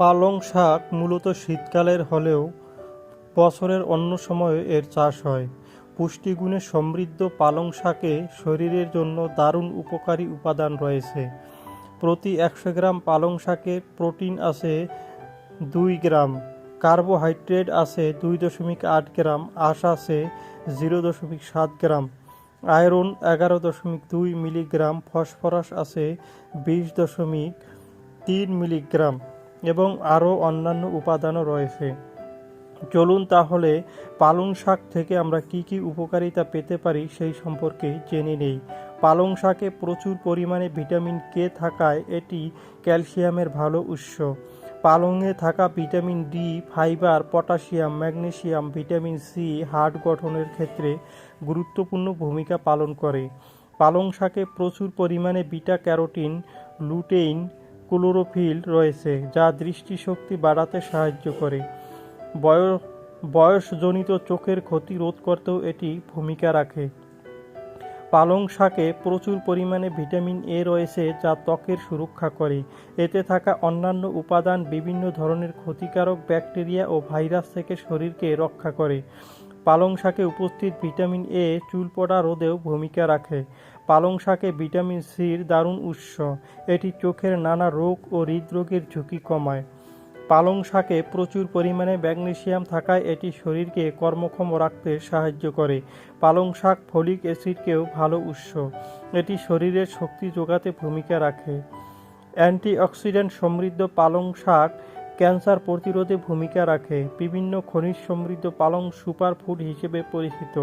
পালং শাক মূলত শীতকালের হলেও বছরের অন্য সময়ে এর চাষ হয়। পুষ্টিগুণে সমৃদ্ধ পালং শাকে শরীরের জন্য দারুণ উপকারী উপাদান রয়েছে। প্রতি একশো গ্রাম পালং শাকে প্রোটিন আছে দুই গ্রাম, কার্বোহাইড্রেট আছে দুই দশমিক আট গ্রাম, আশ আছে জিরো দশমিক সাত গ্রাম, আয়রন এগারো দশমিক দুই মিলিগ্রাম, ফসফরাস আছে বিশ দশমিক তিন মিলিগ্রাম। এবং আরও অন্যান্য উপাদানও রয়েছে। চলুন তাহলে পালং শাক থেকে আমরা কি কি উপকারিতা পেতে পারি সেই সম্পর্কে জেনে নেই। পালং শাকে প্রচুর পরিমাণে ভিটামিন কে থাকায় এটি ক্যালসিয়ামের ভালো উৎস। পালংয়ে থাকা vitamin D fibre, potassium, magnesium, vitamin C হাড় গঠনের ক্ষেত্রে গুরুত্বপূর্ণ ভূমিকা পালন করে। পালং শাকে প্রচুর পরিমাণে বিটা ক্যারোটিন, লুটেইন ক্লোরোফিল রয়েছে, যা দৃষ্টিশক্তি বাড়াতে সাহায্য করে। বয়স, বয়সজনিত চোখের ক্ষতি রোধ করতেও এটি ভূমিকা রাখে। পালং শাকে প্রচুর পরিমাণে ভিটামিন এ রয়েছে, যা ত্বকের সুরক্ষা করে। এতে থাকা অন্যান্য উপাদান বিভিন্ন ধরনের ক্ষতিকারক ব্যাকটেরিয়া ও ভাইরাস থেকে শরীরকে রক্ষা করে। পালং শাকে উপস্থিত ভিটামিন এ চুল পড়া রোধেও ভূমিকা রাখে। পালং শাকে ভিটামিন সির দারুণ উৎস। এটি চোখের নানা রোগ ও হৃদরোগের ঝুঁকি কমায়। পালং শাকে প্রচুর পরিমাণে ম্যাগনেসিয়াম থাকায় এটি শরীরকে কর্মক্ষম রাখতে সাহায্য করে। পালং শাক ফলিক অ্যাসিডকেও ভালো উৎস। এটি শরীরের শক্তি যোগাতে ভূমিকা রাখে। অ্যান্টিঅক্সিডেন্ট সমৃদ্ধ পালং শাক ক্যান্সার প্রতিরোধে ভূমিকা রাখে। বিভিন্ন খনিজ সমৃদ্ধ পালং সুপার ফুড হিসেবে পরিচিত।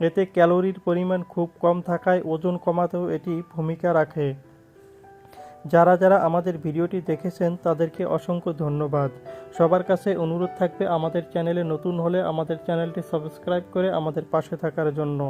এতে ক্যালোরির পরিমাণ খুব কম থাকায় ওজন কমাতেও এটি ভূমিকা রাখে। যারা যারা আমাদের ভিডিওটি দেখেছেন, তাদেরকে অসংখ্য ধন্যবাদ। সবার কাছে অনুরোধ থাকবে আমাদের চ্যানেলে নতুন হলে আমাদের চ্যানেলটি সাবস্ক্রাইব করে আমাদের পাশে থাকার জন্য।